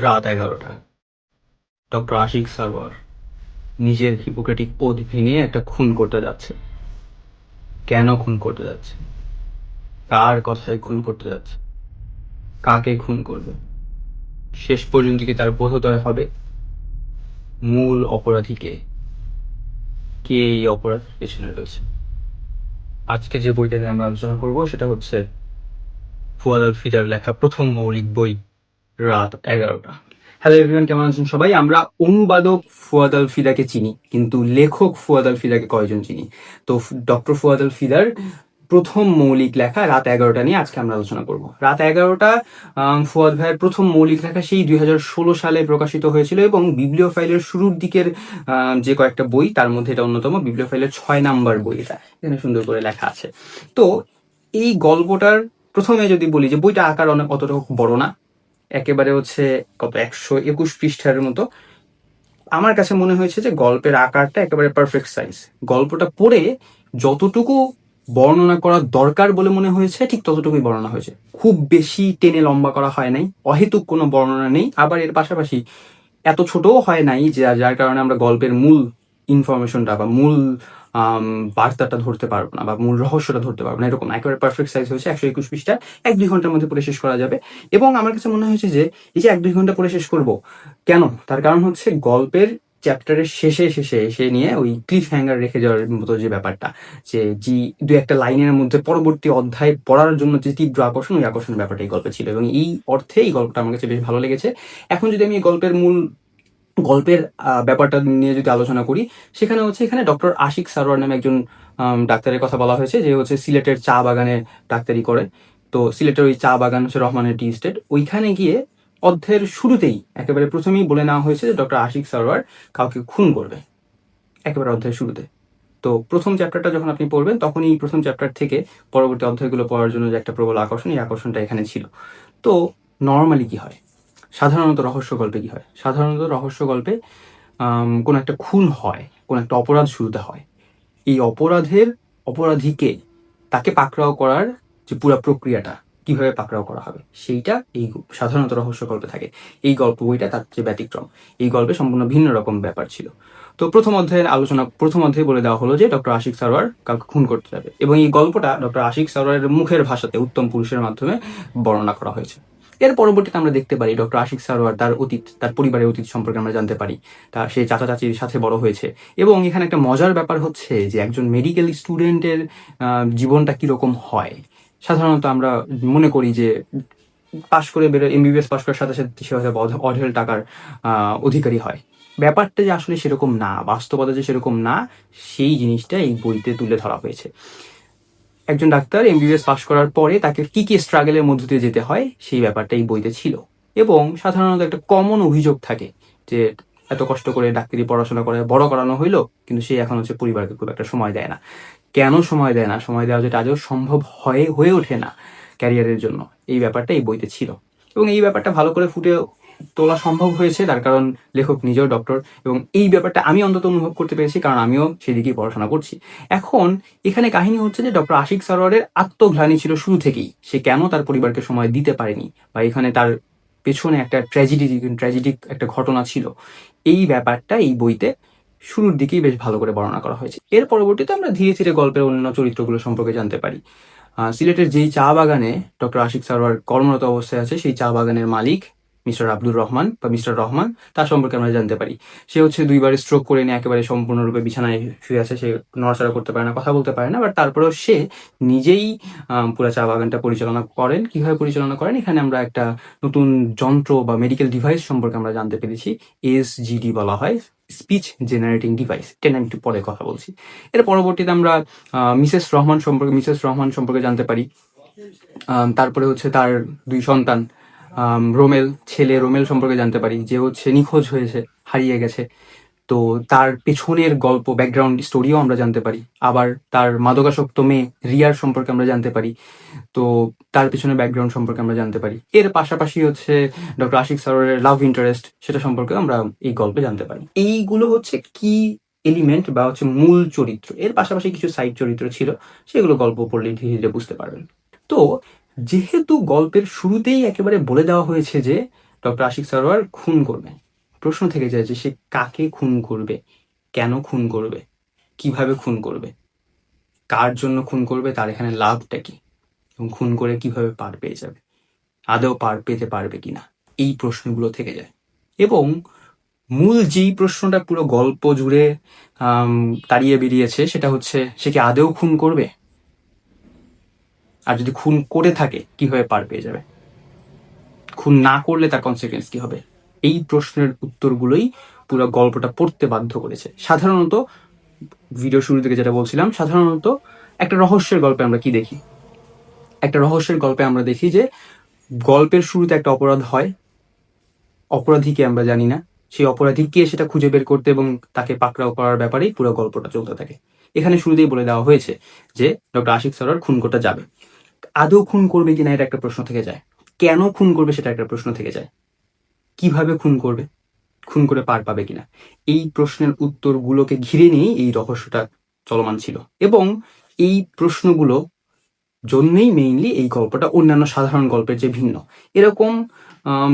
রাত এগারোটা। ডক্টর আশিক সারওয়ার নিজের হিপোক্রেটিক ওধ ভেঙে একটা খুন করতে যাচ্ছে। কেন খুন করতে যাচ্ছে? কার কথায় খুন করতে যাচ্ছে? কাকে খুন করবে? শেষ পর্যন্ত কি তার বোধোদয় হবে? মূল অপরাধীকে কে? এই অপরাধ পেছনে রয়েছে? আজকে যে বইটা নিয়ে আমরা আলোচনা করব, সেটা হচ্ছে ফুয়াদ ফিদার লেখা প্রথম মৌলিক বই রাত এগারোটা। হ্যালো এভরিওয়ান কেমন আছেন সবাই? আমরা অনুবাদক ফুয়াদ আল ফিদাকে চিনি, কিন্তু লেখক ফুয়াদ আল ফিদাকে কয়জন চিনি? তো ডক্টর ফুয়াদ আল ফিদার প্রথম মৌলিক লেখা রাত এগারোটা নিয়ে আজকে আমরা আলোচনা করব। রাত এগারোটা ফুয়াদ ভাইয়ের প্রথম মৌলিক লেখা সেই দুই হাজার ষোলো সালে প্রকাশিত হয়েছিল এবং বিবলিও ফাইলের শুরুর দিকের যে কয়েকটা বই, তার মধ্যে এটা অন্যতম বিবলিও ফাইলের ছয় নাম্বার বই এটা। এখানে সুন্দর করে লেখা আছে। তো এই গল্পটার প্রথমে যদি বলি যে বইটা আকার অনেক অতটা বড় না। একেবারে হচ্ছে কত, একশো একুশ পৃষ্ঠার মতো। আমার কাছে মনে হয়েছে যে গল্পের আকারটা একেবারে পারফেক্ট সাইজ গল্পটা পড়ে যতটুকু বর্ণনা করা দরকার বলে মনে হয়েছে, ঠিক ততটুকুই বর্ণনা হয়েছে। খুব বেশি টেনে লম্বা করা হয় নাই, অহেতুক কোনো বর্ণনা নেই। আবার এর পাশাপাশি এত ছোটও হয় নাই যে, যার কারণে আমরা গল্পের মূল ইনফরমেশনটা বা মূল বার্তাটা ধরতে পারব না বা মূল রহস্যটা ধরতে পারব না, এরকম। একেবারে পারফেক্ট সাইজ হয়েছে, একশো একুশ পৃষ্ঠা, এক দুই ঘণ্টার মধ্যে পড়ে শেষ করা যাবে। এবং আমার কাছে মনে হয়েছে যে, এই যে এক দুই ঘণ্টা পড়ে শেষ করব, কেন? তার কারণ হচ্ছে গল্পের চ্যাপ্টারের শেষে শেষে এসে নিয়ে ওই ক্লিফ হ্যাঙ্গার রেখে যাওয়ার মতো যে ব্যাপারটা, যে জি, দু একটা লাইনের মধ্যে পরবর্তী অধ্যায় পড়ার জন্য যে তীব্র আকর্ষণ, ওই আকর্ষণ ব্যাপারটা এই গল্পে ছিল। এবং এই অর্থে এই গল্পটা আমার কাছে বেশ ভালো লেগেছে। এখন যদি আমি এই গল্পের মূল গল্পের ব্যাপারটা নিয়ে যদি আলোচনা করি, সেখানে হচ্ছে এখানে ডক্টর আশিক সারোয়ার নামে একজন ডাক্তারের কথা বলা হয়েছে, যে হচ্ছে সিলেটের চা বাগানে ডাক্তারি করে। তো সিলেটের ওই চা বাগান হচ্ছে রহমানের টি স্টেট। ওইখানে গিয়ে অধ্যায়ের শুরুতেই, একেবারে প্রথমেই বলে নেওয়া হয়েছে যে ডক্টর আশিক সারোয়ার কাউকে খুন করবে, একেবারে অধ্যায়ের শুরুতে। তো প্রথম চ্যাপ্টারটা যখন আপনি পড়বেন, তখনই এই প্রথম চ্যাপ্টার থেকে পরবর্তী অধ্যায়গুলো পড়ার জন্য যে একটা প্রবল আকর্ষণ, এই আকর্ষণটা এখানে ছিল। তো নর্মালি কি হয়? সাধারণত রহস্য গল্পে কি হয়? সাধারণত রহস্য গল্পে কোনো একটা খুন হয়, কোনো একটা অপরাধ শুরুতে হয়। এই অপরাধের অপরাধীকে তাকে পাকড়াও করার যে পুরো প্রক্রিয়াটা, কীভাবে পাকড়াও করা হবে, সেইটা এই সাধারণত রহস্য গল্পে থাকে। এই গল্প বইটা তার যে ব্যতিক্রম, এই গল্পে সম্পূর্ণ ভিন্ন রকম ব্যাপার ছিল। তো প্রথম অধ্যায়ের আলোচনা, প্রথম অধ্যায়ে বলে দেওয়া হলো যে ডক্টর আশিক সারোয়ার কাউকে খুন করতে যাবে এবং এই গল্পটা ডক্টর আশিক সারোয়ারের মুখের ভাষাতে উত্তম পুরুষের মাধ্যমে বর্ণনা করা হয়েছে। এর পরবর্তীতে আমরা দেখতে পারি ডক্টর আশিক সারোয়ার তার অতীত, তার পরিবারের অতীত সম্পর্কে আমরা জানতে পারি। তা সে চাচা চাচির সাথে বড় হয়েছে। এবং এখানে একটা মজার ব্যাপার হচ্ছে যে একজন মেডিকেল স্টুডেন্টের জীবনটা কীরকম হয়। সাধারণত আমরা মনে করি যে পাশ করে বেরো এমবিবিএস পাশ করার সাথে সাথে সে হয়তো অঢেল টাকার অধিকারী হয়। ব্যাপারটা যে আসলে সেরকম না, বাস্তবতা যে সেরকম না, সেই জিনিসটা এই বইতে তুলে ধরা হয়েছে। একজন ডাক্তার এমবিবিএস পাশ করার পরে তাকে কি কি স্ট্রাগলের মধ্য দিয়ে যেতে হয়, সেই ব্যাপারটা এই বইতে ছিল। এবং সাধারণত একটা কমন অভিযোগ থাকে যে এত কষ্ট করে ডাক্তারি পড়াশোনা করে, বড় করানো হইল, কিন্তু সে এখন হচ্ছে পরিবারকে খুব একটা সময় দেয় না। কেন সময় দেয় না? সময় দেওয়া যেটা আজও সম্ভব হয়ে হয়ে ওঠে না ক্যারিয়ারের জন্য। এই ব্যাপারটা এই বইতে ছিল। এবং এই ব্যাপারটা ভালো করে ফুটে তোলা সম্ভব হয়েছে, তার কারণ লেখক নিজেও ডক্টর এবং এই ব্যাপারটা আমি অন্তত অনুভব করতে পেরেছি, কারণ আমিও সেদিকেই পড়াশোনা করছি। এখন এখানে কাহিনী হচ্ছে যে ডক্টর আশিক সারোয়ারের আত্মগ্লানি ছিল শুরু থেকেই। সে কেন তার পরিবারকে সময় দিতে পারেনি বা এখানে তার পেছনে একটা ট্র্যাজেডি ট্র্যাজেডিক একটা ঘটনা ছিল। এই ব্যাপারটা এই বইতে শুরুর দিকেই বেশ ভালো করে বর্ণনা করা হয়েছে। এর পরবর্তীতে আমরা ধীরে ধীরে গল্পের অন্যান্য চরিত্রগুলো সম্পর্কে জানতে পারি। সিলেটের যেই চা বাগানে ডক্টর আশিক সারোয়ার কর্মরত অবস্থায় আছে, সেই চা বাগানের মালিক মিস্টার আব্দুর রহমান বা মিস্টার রহমান তার সম্পর্কে আমরা জানতে পারি। সে হচ্ছে দুইবার স্ট্রোক করে নিয়ে একেবারে সম্পূর্ণরূপে বিছানায় শুয়ে আছে, সে নড়াচড়া করতে পারে না, কথা বলতে পারে না বাট তারপরেও সে নিজেই পুরো চা বাগানটা পরিচালনা করেন। কীভাবে পরিচালনা করেন? এখানে আমরা একটা নতুন যন্ত্র বা মেডিকেল ডিভাইস সম্পর্কে আমরা জানতে পেরেছি এসজিডি বলা হয় স্পিচ জেনারেটিং ডিভাইস এটা আমি একটু পরে কথা বলছি। এর পরবর্তীতে আমরা মিসেস রহমান সম্পর্কে, মিসেস রহমান সম্পর্কে জানতে পারি। তারপরে হচ্ছে তার দুই সন্তান রোমেল, ছেলে রোমেল সম্পর্কে জানতে পারি, যে হচ্ছে নিখোঁজ হয়েছে, হারিয়ে গেছে। তো তার পেছনের গল্প ব্যাকগ্রাউন্ড স্টোরিও আমরা জানতে পারি। আবার তার মাদকাসক্ত মেয়ে রিয়ার সম্পর্কে আমরা জানতে পারি। তো তার পেছনে ব্যাকগ্রাউন্ড সম্পর্কে আমরা জানতে পারি। এর পাশাপাশি হচ্ছে ডক্টর আশিক সারোয়ারের লাভ ইন্টারেস্ট সেটা সম্পর্কে আমরা এই গল্পে জানতে পারি। এইগুলো হচ্ছে কি এলিমেন্ট বা হচ্ছে মূল চরিত্র? এর পাশাপাশি কিছু সাইড চরিত্র ছিল, সেগুলো গল্প পড়লে ধীরে ধীরে বুঝতে পারবেন। তো যেহেতু গল্পের শুরুতেই একেবারে বলে দেওয়া হয়েছে যে ডক্টর আশিক সরোয়ার খুন করবে। প্রশ্ন থেকে যায় যে সে কাকে খুন করবে? কেন খুন করবে? কীভাবে খুন করবে? কার জন্য খুন করবে? তার এখানে লাভটা কি? এবং খুন করে কীভাবে পার পেয়ে যাবে? আদৌ পার পেতে পারবে কিনা? এই প্রশ্নগুলো থেকে যায়। এবং মূল যেই প্রশ্নটা পুরো গল্প জুড়ে তাড়িয়ে বেরিয়েছে সেটা হচ্ছে, সে কি আদৌ খুন করবে? আর যদি খুন করে থাকে কীভাবে পার পেয়ে যাবে? খুন না করলে তার কনসিকুয়েন্স কি হবে? এই প্রশ্নের উত্তরগুলোই পুরো গল্পটা পড়তে বাধ্য করেছে। সাধারণত ভিডিও শুরু থেকে যেটা বলছিলাম, সাধারণত একটা রহস্যের গল্পে আমরা কি দেখি? একটা রহস্যের গল্পে আমরা দেখি যে, গল্পের শুরুতে একটা অপরাধ হয়। অপরাধীকে আমরা জানি না। সেই অপরাধী কে সেটা খুঁজে বের করতে এবং তাকে পাকড়াও করার ব্যাপারেই পুরো গল্পটা চলতে থাকে। এখানে শুরুতেই বলে দেওয়া হয়েছে যে, ডক্টর আশিক সরার খুন করতে যাবে। আদৌ খুন করবে কিনা এটা একটা প্রশ্ন থেকে যায়। কেন খুন করবে সেটা একটা প্রশ্ন থেকে যায়। কীভাবে খুন করবে? খুন করে পার পাবে কিনা? এই প্রশ্নের উত্তরগুলোকে ঘিরে নিয়েই এই রহস্যটা চলমান ছিল। এবং এই প্রশ্নগুলো জন্যই মেইনলি এই গল্পটা অন্যান্য সাধারণ গল্পের যে ভিন্ন। এরকম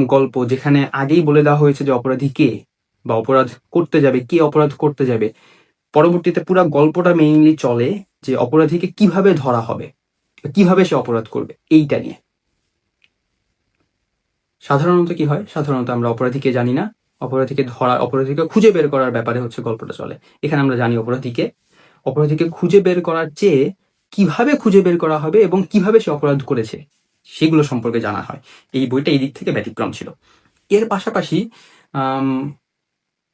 গল্প যেখানে আগেই বলে দেওয়া হয়েছে যে অপরাধী কে বা অপরাধ করতে যাবে, কে অপরাধ করতে যাবে, পরবর্তীতে পুরো গল্পটা মেইনলি চলে যে অপরাধীকে কীভাবে ধরা হবে। কীভাবে সে অপরাধ করবে? এইটা নিয়ে। সাধারণত কি হয়? সাধারণত আমরা অপরাধীকে জানি না। অপরাধীকে ধরা, অপরাধীকে খুঁজে বের করার ব্যাপারে হচ্ছে গল্পটা চলে। এখানে আমরা জানি অপরাধীকে। অপরাধীকে খুঁজে বের করার চেয়ে কীভাবে খুঁজে বের করা হবে এবং কীভাবে সে অপরাধ করেছে, সেগুলো সম্পর্কে জানা হয়। এই বইটা এই দিক থেকে ব্যতিক্রম ছিল। এর পাশাপাশি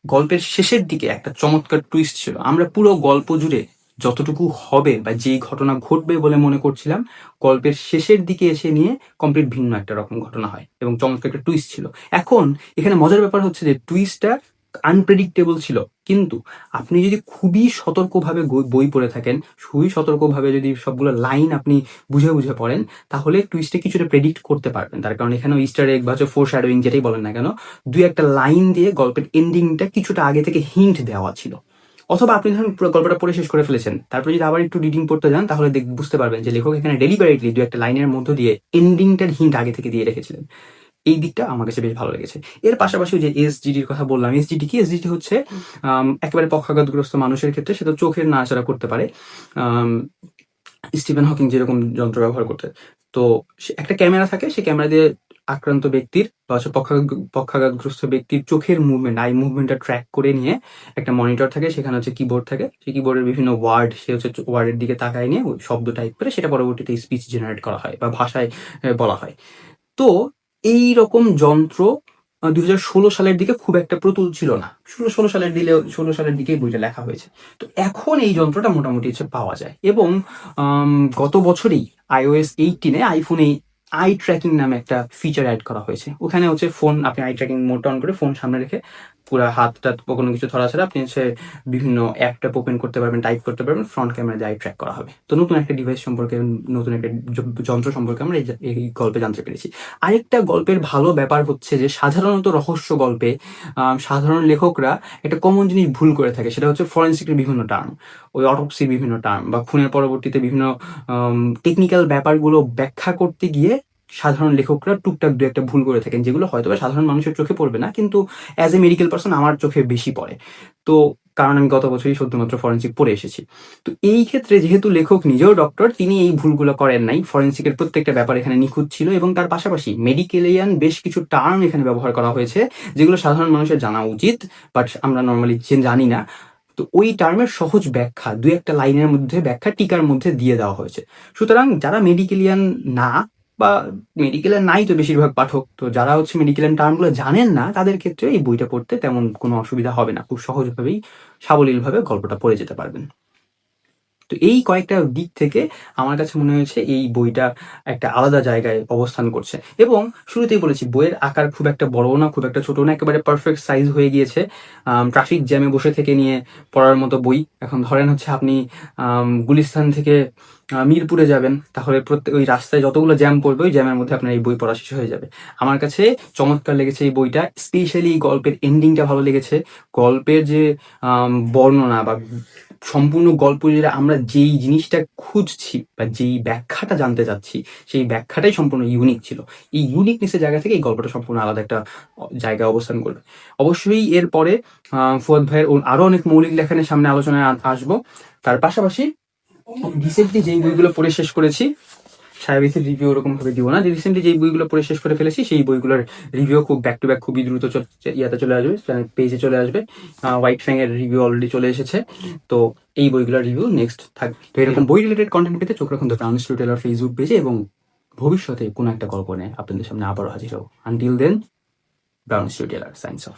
গল্পের শেষের দিকে একটা চমৎকার টুইস্ট ছিল। আমরা পুরো গল্প জুড়ে যতটুকু হবে বা যেই ঘটনা ঘটবে বলে মনে করছিলাম, গল্পের শেষের দিকে এসে নিয়ে কমপ্লিট ভিন্ন একটা রকম ঘটনা হয় এবং চমৎকার একটা টুইস্ট ছিল। এখন এখানে মজার ব্যাপার হচ্ছে যে টুইস্টটা আনপ্রেডিক্টেবল ছিল, কিন্তু আপনি যদি খুবই সতর্কভাবে বই পড়ে থাকেন, খুবই সতর্কভাবে যদি সবগুলো লাইন আপনি বুঝে বুঝে পড়েন, তাহলে টুইস্টে কিছুটা প্রেডিক্ট করতে পারবেন। তার কারণ এখানে ইস্টার এগ বা ফোর শ্যাডোয়িং যেটাই বলেন না কেন, দুই একটা লাইন দিয়ে গল্পের এন্ডিংটা কিছুটা আগে থেকে হিন্ট দেওয়া ছিল। অথবা আপনি ধরুন পুরো গল্পটা পড়ে শেষ করে ফেলেছেন। তারপরে যদি আবার একটু রিডিং পড়তে যান তাহলে দেখ- বুঝতে পারবেন যে লেখক এখানে ডেলিভারেটলি দু একটা লাইনের মধ্য দিয়ে এন্ডিংটার হিন্ট আগে থেকে দিয়ে রেখেছিলেন। এই দিকটা আমার কাছে বেশ ভালো লেগেছে। এর পাশাপাশি যে এসজিডির কথা বললাম এসজিডি কি? এসজিডি হচ্ছে একেবারে পক্ষাঘাতগ্রস্ত মানুষের ক্ষেত্রে সেটা চোখের নাড়াচাড়া করতে পারে। আম, স্টিফেন হকিং যেরকম যন্ত্র ব্যবহার করতে। তো একটা ক্যামেরা থাকে সেই ক্যামেরা দিয়ে আক্রান্ত ব্যক্তির বা হচ্ছে পক্ষাঘাত- পক্ষাঘাতগ্রস্ত ব্যক্তির চোখের মুভমেন্ট আই মুভমেন্টটা ট্র্যাক করে নিয়ে একটা মনিটর থাকে, সেখানে হচ্ছে কিবোর্ড থাকে। সেই কিবোর্ডের বিভিন্ন ওয়ার্ড সে হচ্ছে ওয়ার্ডের দিকে তাকায় নিয়ে ওই শব্দ টাইপ করে সেটা পরবর্তীতে স্পিচ জেনারেট করা হয় বা ভাষায় বলা হয়। তো এই রকম যন্ত্র দুই হাজার ষোলো সালের দিকে খুব একটা প্রতুল ছিল না। ষোলো ষোলো সালের দিলে, ষোলো সালের দিকেই বইটা লেখা হয়েছে। তো এখন এই যন্ত্রটা মোটামুটি হচ্ছে পাওয়া যায়। এবং গত বছরেই আইওএস এইটিনে আইফোনে আই ট্র্যাকিং নামে একটা ফিচার অ্যাড করা হয়েছে। ওখানে হচ্ছে ফোন আপনি আই ট্র্যাকিং মোড অন করে ফোন সামনে রেখে পুরো হাত টাত কোনো কিছু ধরা ছাড়া আপনি হচ্ছে বিভিন্ন অ্যাপটা ওপেন করতে পারবেন টাইপ করতে পারবেন ফ্রন্ট ক্যামেরা দিয়ে ট্র্যাক করা হবে। তো নতুন একটা ডিভাইস সম্পর্কে, নতুন একটা যন্ত্র সম্পর্কে আমরা এই গল্পে জানতে পেরেছি। আরেকটা গল্পের ভালো ব্যাপার হচ্ছে যে, সাধারণত রহস্য গল্পে সাধারণ লেখকরা একটা কমন জিনিস ভুল করে থাকে, সেটা হচ্ছে ফরেন্সিকের বিভিন্ন টার্ম ওই অটোপসির বিভিন্ন টার্ম বা খুনের পরবর্তীতে বিভিন্ন টেকনিক্যাল ব্যাপারগুলো ব্যাখ্যা করতে গিয়ে সাধারণ লেখকরা টুকটাক দু একটা ভুল করে থাকেন, যেগুলো হয়তো সাধারণ মানুষের চোখে পড়বে না, কিন্তু অ্যাজ এ মেডিকেল পার্সন আমার চোখে বেশি পড়ে। তো কারণ আমি গত বছরই শুধুমাত্র ফরেন্সিক পড়ে এসেছি। তো এই ক্ষেত্রে যেহেতু লেখক নিজেও ডক্টর তিনি এই ভুলগুলো করেন নাই। ফরেন্সিকের প্রত্যেকটা ব্যাপার এখানে নিখুঁত ছিল এবং তার পাশাপাশি মেডিকেলিয়ান বেশ কিছু টার্ম এখানে ব্যবহার করা হয়েছে, যেগুলো সাধারণ মানুষের জানা উচিত বাট আমরা নর্মালি জানি না। তো ওই টার্মের সহজ ব্যাখ্যা, দু একটা লাইনের মধ্যে ব্যাখ্যা টিকার মধ্যে দিয়ে দেওয়া হয়েছে। সুতরাং যারা মেডিকেলিয়ান না বা মেডিকেলের নাই তো বেশিরভাগ পাঠক। তো যারা হচ্ছে মেডিকেলের টার্মগুলো জানেন না, তাদের ক্ষেত্রে এই বইটা পড়তে তেমন কোনো অসুবিধা হবে না। খুব সহজভাবেই সাবলীলভাবে গল্পটা পড়ে যেতে পারবেন। তো এই কয়েকটা দিক থেকে আমার কাছে মনে হয়েছে এই বইটা একটা আলাদা জায়গায় অবস্থান করছে। এবং শুরুতেই বলেছি, বইয়ের আকার খুব একটা বড় না, খুব একটা ছোট না, একেবারে পারফেক্ট সাইজ হয়ে গিয়েছে। ট্রাফিক জ্যামে বসে থেকে নিয়ে পড়ার মতো বই। এখন ধরেন হচ্ছে আপনি গুলিস্তান থেকে মিরপুরে যাবেন, তাহলে প্রত্যেক, ওই রাস্তায় যতগুলো জ্যাম পড়বে, ওই জ্যামের মধ্যে আপনার এই বই পড়া শেষ হয়ে যাবে। আমার কাছে চমৎকার লেগেছে এই বইটা স্পেশালি গল্পের এন্ডিংটা ভালো লেগেছে। গল্পের যে বর্ণনা বা সম্পূর্ণ গল্প জুড়ে আমরা যেই জিনিসটা খুঁজছি বা যেই ব্যাখ্যাটা জানতে চাচ্ছি, সেই ব্যাখ্যাটাই সম্পূর্ণ ইউনিক ছিল। এই ইউনিকনেসের জায়গা থেকে এই গল্পটা সম্পূর্ণ আলাদা একটা জায়গায় অবস্থান করবে। অবশ্যই এরপরে ফুয়াদ ভাইয়ের আরও অনেক মৌলিক লেখানের সামনে আলোচনায় আসব। তার পাশাপাশি রিসেন্টলি যেই বইগুলো পড়ে শেষ করেছি সাহেবিসের রিভিউ ওরকম ভাবে দিব না। রিসেন্টলি যেই বইগুলো পড়ে শেষ করে ফেলেছি, সেই বইগুলোর রিভিউ খুব ব্যাক টু ব্যাক খুবই দ্রুত ইয়াতে চলে আসবে পেজে চলে আসবে। হোয়াইট ফ্যাং এর রিভিউ অলরেডি চলে এসেছে। তো এই বইগুলোর রিভিউ নেক্সট থাকবে তো এরকম বই রিলেটেড কন্টেন্ট পেতে চোখ রাখুন দ্য ব্রাউন স্টুটেলার ফেসবুক পেজে এবং ভবিষ্যতে কোনো একটা গল্প নিয়ে আপনাদের সামনে আবারও হাজির হব। Until then brown storyteller science of